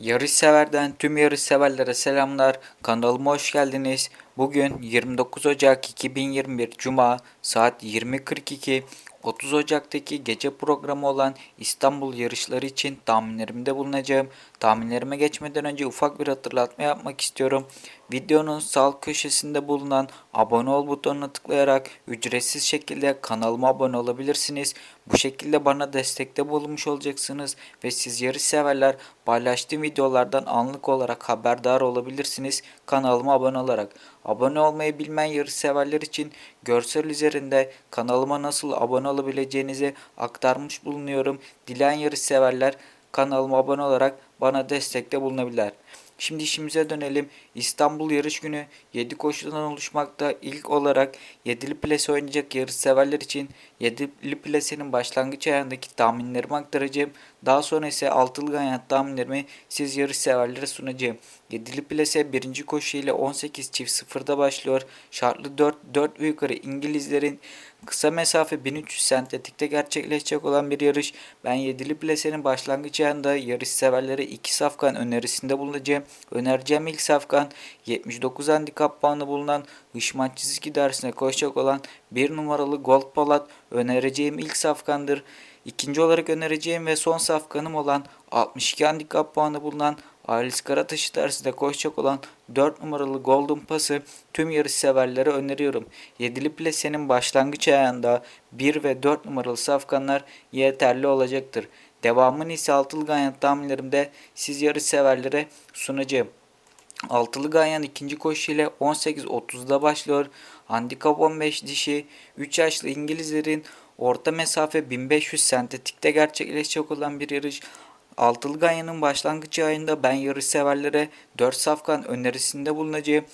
Yarış severden tüm yarış severlere selamlar. Kanalıma hoş geldiniz. Bugün 29 Ocak 2021 Cuma saat 20.42 30 Ocak'taki gece programı olan İstanbul yarışları için tahminlerimde bulunacağım. Tahminlerime geçmeden önce ufak bir hatırlatma yapmak istiyorum. Videonun sağ köşesinde bulunan abone ol butonuna tıklayarak ücretsiz şekilde kanalıma abone olabilirsiniz. Bu şekilde bana destekte bulunmuş olacaksınız ve siz yarış severler paylaştığım videolardan anlık olarak haberdar olabilirsiniz kanalıma abone olarak. Abone olmayı bilmeyen yarış severler için görsel üzerinde kanalıma nasıl abone olabileceğinizi aktarmış bulunuyorum. Dileyen yarış severler kanalıma abone olarak bana destekte bulunabilirler. Şimdi işimize dönelim. İstanbul yarış günü 7 koşudan oluşmakta. İlk olarak 7'li plase oynayacak yarış severler için 7'li plasenin başlangıç ayağındaki tahminlerimi aktaracağım. Daha sonra ise 6'lı ganyan tahminlerimi siz yarış severlere sunacağım. 7'li plase 1. koşu ile 18 çift sıfırda başlıyor. Şartlı 4, 4 ve yukarı İngilizlerin kısa mesafe 1300 sentetikte gerçekleşecek olan bir yarış. Ben 7'li plasenin başlangıç ayağında yarış severlere 2 safkan önerisinde bulunacağım. Önereceğim ilk safkan 79 handikap puanı bulunan Hışman çizgi dersine koşacak olan 1 numaralı Gold Palat önereceğim ilk safkandır. İkinci olarak önereceğim ve son safkanım olan 62 handikap puanı bulunan Alis Karataş'ı dersinde koşacak olan 4 numaralı Golden Pass'ı tüm yarış severlere öneriyorum. Yedili plasenin başlangıç ayağında 1 ve 4 numaralı safkanlar yeterli olacaktır. Devamını ise altılı ganyan tahminlerimde siz yarış severlere sunacağım. Altılı ganyan ikinci koşu ile 18.30'da başlıyor. Handikap 15 dişi 3 yaşlı İngilizlerin orta mesafe 1500 sentetikte gerçekleşecek olan bir yarış. Altılı Ganyan'ın başlangıç ayında ben yarış severlere 4 safkan önerisinde bulunacağım.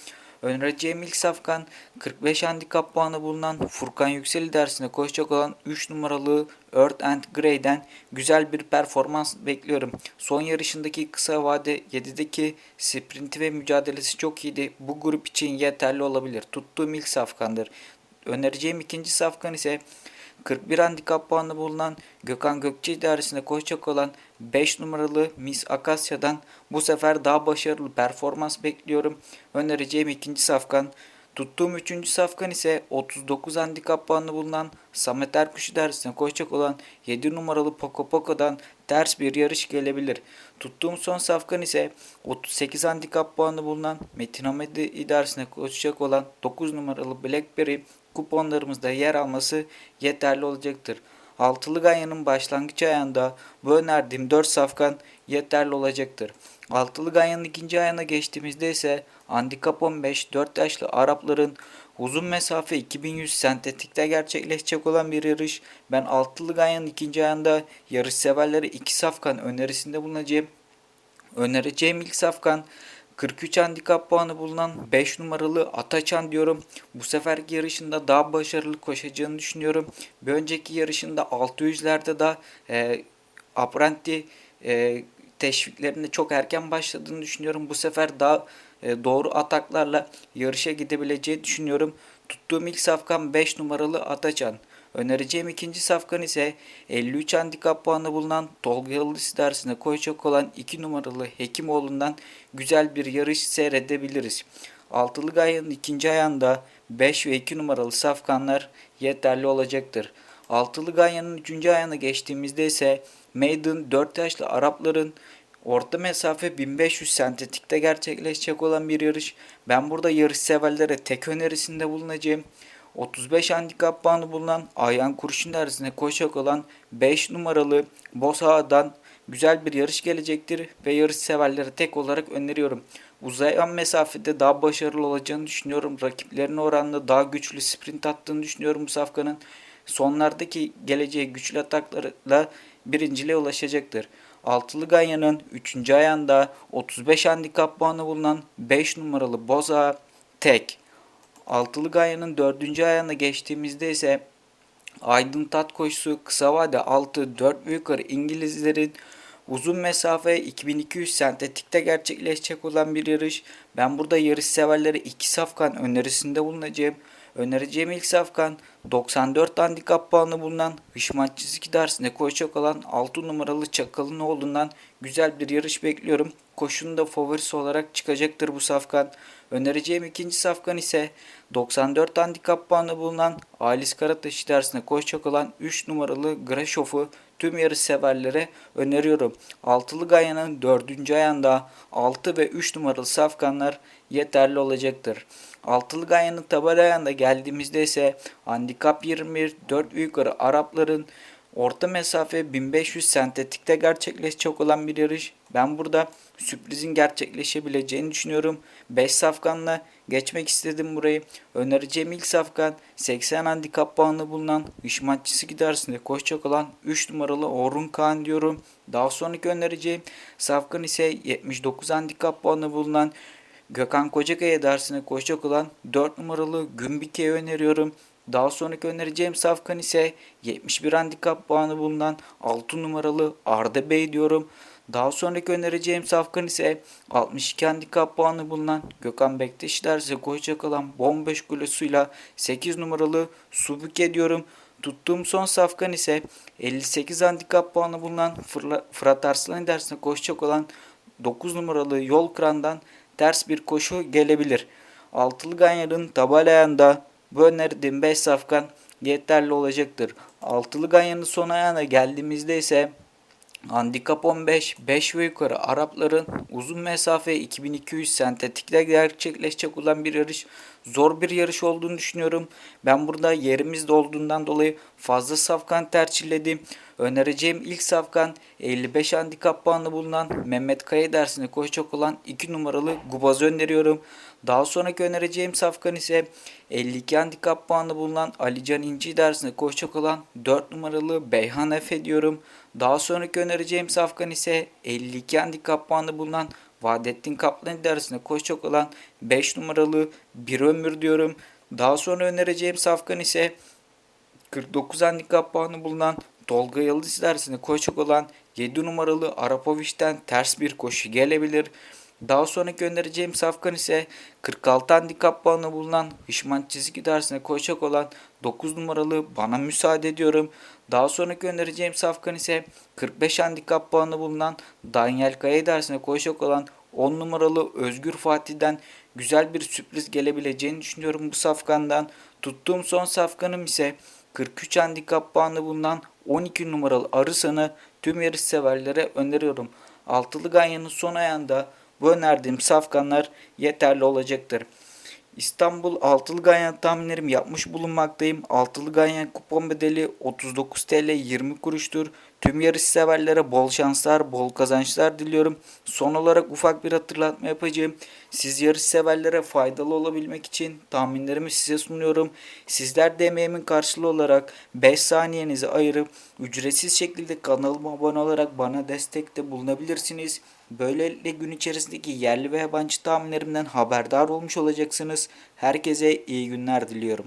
Önereceğim ilk safkan 45 handikap puanı bulunan Furkan Yükseli dersine koşacak olan 3 numaralı Earth and Grey'den güzel bir performans bekliyorum. Son yarışındaki kısa vade 7'deki sprinti ve mücadelesi çok iyiydi. Bu grup için yeterli olabilir. Tuttuğum ilk safkandır. Önereceğim ikinci safkan ise 41 handikap puanı bulunan Gökhan Gökçe idaresinde koşacak olan 5 numaralı Miss Akasya'dan bu sefer daha başarılı performans bekliyorum. Önereceğim ikinci safkan. Tuttuğum üçüncü safkan ise 39 handikap puanı bulunan Samet Erkuş idaresine koşacak olan 7 numaralı Poco Poco'dan ters bir yarış gelebilir. Tuttuğum son safkan ise 38 handikap puanı bulunan Metin Hamedi idaresine koşacak olan 9 numaralı Blackberry kuponlarımızda yer alması yeterli olacaktır. Altılı Ganyan'ın başlangıç ayağında bu önerdiğim 4 safkan yeterli olacaktır. Altılı Ganyan'ın ikinci ayağına geçtiğimizde ise handikap 15 4 yaşlı Arapların uzun mesafe 2100 sentetikte gerçekleşecek olan bir yarış. Ben Altılı Ganyan'ın ikinci ayağında yarış severlere 2 safkan önerisinde bulunacağım. Önereceğim ilk safkan 43 handikap puanı bulunan 5 numaralı Ataçan diyorum. Bu seferki yarışında daha başarılı koşacağını düşünüyorum. Bir önceki yarışında 600'lerde de e, Apranti e, teşviklerinde çok erken başladığını düşünüyorum. Bu sefer daha e, doğru ataklarla yarışa gidebileceğini düşünüyorum. Tuttuğum ilk safkan 5 numaralı Ataçan. Önereceğim ikinci safkan ise 53 handikap puanı bulunan Tolga Yıldız dersine koyacak olan 2 numaralı Hekimoğlu'ndan güzel bir yarış seyredebiliriz. Altılı Gaya'nın ikinci ayağında 5 ve 2 numaralı safkanlar yeterli olacaktır. Altılı Ganya'nın üçüncü ayağına geçtiğimizde ise Maiden 4 yaşlı Arapların orta mesafe 1500 sentetikte gerçekleşecek olan bir yarış. Ben burada yarış severlere tek önerisinde bulunacağım. 35 handikap puanı bulunan Ayhan Kurşun dersine koşacak olan 5 numaralı Bosa'dan güzel bir yarış gelecektir ve yarış severlere tek olarak öneriyorum. Uzayan mesafede daha başarılı olacağını düşünüyorum. Rakiplerine oranla daha güçlü sprint attığını düşünüyorum bu safkanın. Sonlardaki geleceği güçlü ataklarla birinciliğe ulaşacaktır. Altılı Ganya'nın 3. ayağında 35 handikap puanı bulunan 5 numaralı Boza tek. Altılı Ganya'nın 4. ayağına geçtiğimizde ise Aydın Tat koşusu kısa vade 6 4 yukarı İngilizlerin uzun mesafe 2200 sentetikte gerçekleşecek olan bir yarış. Ben burada yarış severlere 2 safkan önerisinde bulunacağım. Önereceğim ilk safkan 94 handikap puanı bulunan Hışmat Çizgi dersinde koşacak olan 6 numaralı Çakal'ın oğlundan güzel bir yarış bekliyorum. Koşunun da favorisi olarak çıkacaktır bu safkan. Önereceğim ikinci safkan ise 94 handikap puanı bulunan Alis Karataş'ı dersine koşacak olan 3 numaralı Grashof'u tüm yarış severlere öneriyorum. Altılı Gaya'nın 4. ayağında 6 ve 3 numaralı safkanlar yeterli olacaktır. Altılı Gaya'nın tabela ayağında geldiğimizde ise handikap 21 4 yukarı Arapların Orta mesafe 1500 sentetikte gerçekleşecek olan bir yarış. Ben burada sürprizin gerçekleşebileceğini düşünüyorum. 5 safkanla geçmek istedim burayı. Önereceğim ilk safkan 80 handikap puanı bulunan Hışmatçısı gidersinde koşacak olan 3 numaralı Orhun Kaan diyorum. Daha sonraki önereceğim safkan ise 79 handikap puanı bulunan Gökhan Kocakaya dersine koşacak olan 4 numaralı Gümbike'yi öneriyorum. Daha sonraki önereceğim safkan ise 71 handikap puanı bulunan 6 numaralı Arda Bey diyorum. Daha sonraki önereceğim safkan ise 62 handikap puanı bulunan Gökhan Bektaş derse koşacak olan 15 kilosuyla 8 numaralı Subuke diyorum. Tuttuğum son safkan ise 58 handikap puanı bulunan Fırat Arslan dersine koşacak olan 9 numaralı Yol Kıran'dan ters bir koşu gelebilir. Altılı Ganyar'ın tabalayanda bu önerdiğim 5 safkan yeterli olacaktır. Altılı Ganyan'ın son ayağına geldiğimizde ise Handikap 15, 5 ve yukarı Arapların uzun mesafe 2200 sentetikle gerçekleşecek olan bir yarış. Zor bir yarış olduğunu düşünüyorum. Ben burada yerimizde olduğundan dolayı fazla safkan tercihledim. Önereceğim ilk safkan 55 handikap puanı bulunan Mehmet Kaya dersine koşacak olan 2 numaralı Gubaz'ı öneriyorum. Daha sonraki önereceğim safkan ise 52 handikap puanı bulunan Alican İnci dersine koşacak olan 4 numaralı Beyhan Efe diyorum. Daha sonraki önereceğim safkan ise 52 handikap puanı bulunan Vahdettin Kaplan dersine koşacak olan 5 numaralı Bir Ömür diyorum. Daha sonra önereceğim safkan ise 49 handikap puanı bulunan Tolga Yıldız dersine koşacak olan 7 numaralı Arapoviç'ten ters bir koşu gelebilir. Daha sonraki önereceğim safkan ise 46 handikap puanı bulunan Hışman çizgi dersine koşacak olan 9 numaralı Bana Müsaade ediyorum. Daha sonraki önereceğim safkan ise 45 handikap puanı bulunan Daniel Kaya dersine koşacak olan 10 numaralı Özgür Fatih'den güzel bir sürpriz gelebileceğini düşünüyorum bu safkandan. Tuttuğum son safkanım ise 43 handikap puanı bulunan 12 numaralı Arısan'ı tüm yarış severlere öneriyorum. Altılı Ganyan'ın son ayağında bu önerdiğim safkanlar yeterli olacaktır. İstanbul Altılı Ganyan tahminlerimi yapmış bulunmaktayım. Altılı Ganyan kupon bedeli 39 TL 20 kuruştur. Tüm yarış severlere bol şanslar, bol kazançlar diliyorum. Son olarak ufak bir hatırlatma yapacağım. Siz yarış severlere faydalı olabilmek için tahminlerimi size sunuyorum. Sizler de emeğimin karşılığı olarak 5 saniyenizi ayırıp ücretsiz şekilde kanalıma abone olarak bana destekte bulunabilirsiniz. Böylelikle gün içerisindeki yerli ve yabancı tahminlerimden haberdar olmuş olacaksınız. Herkese iyi günler diliyorum.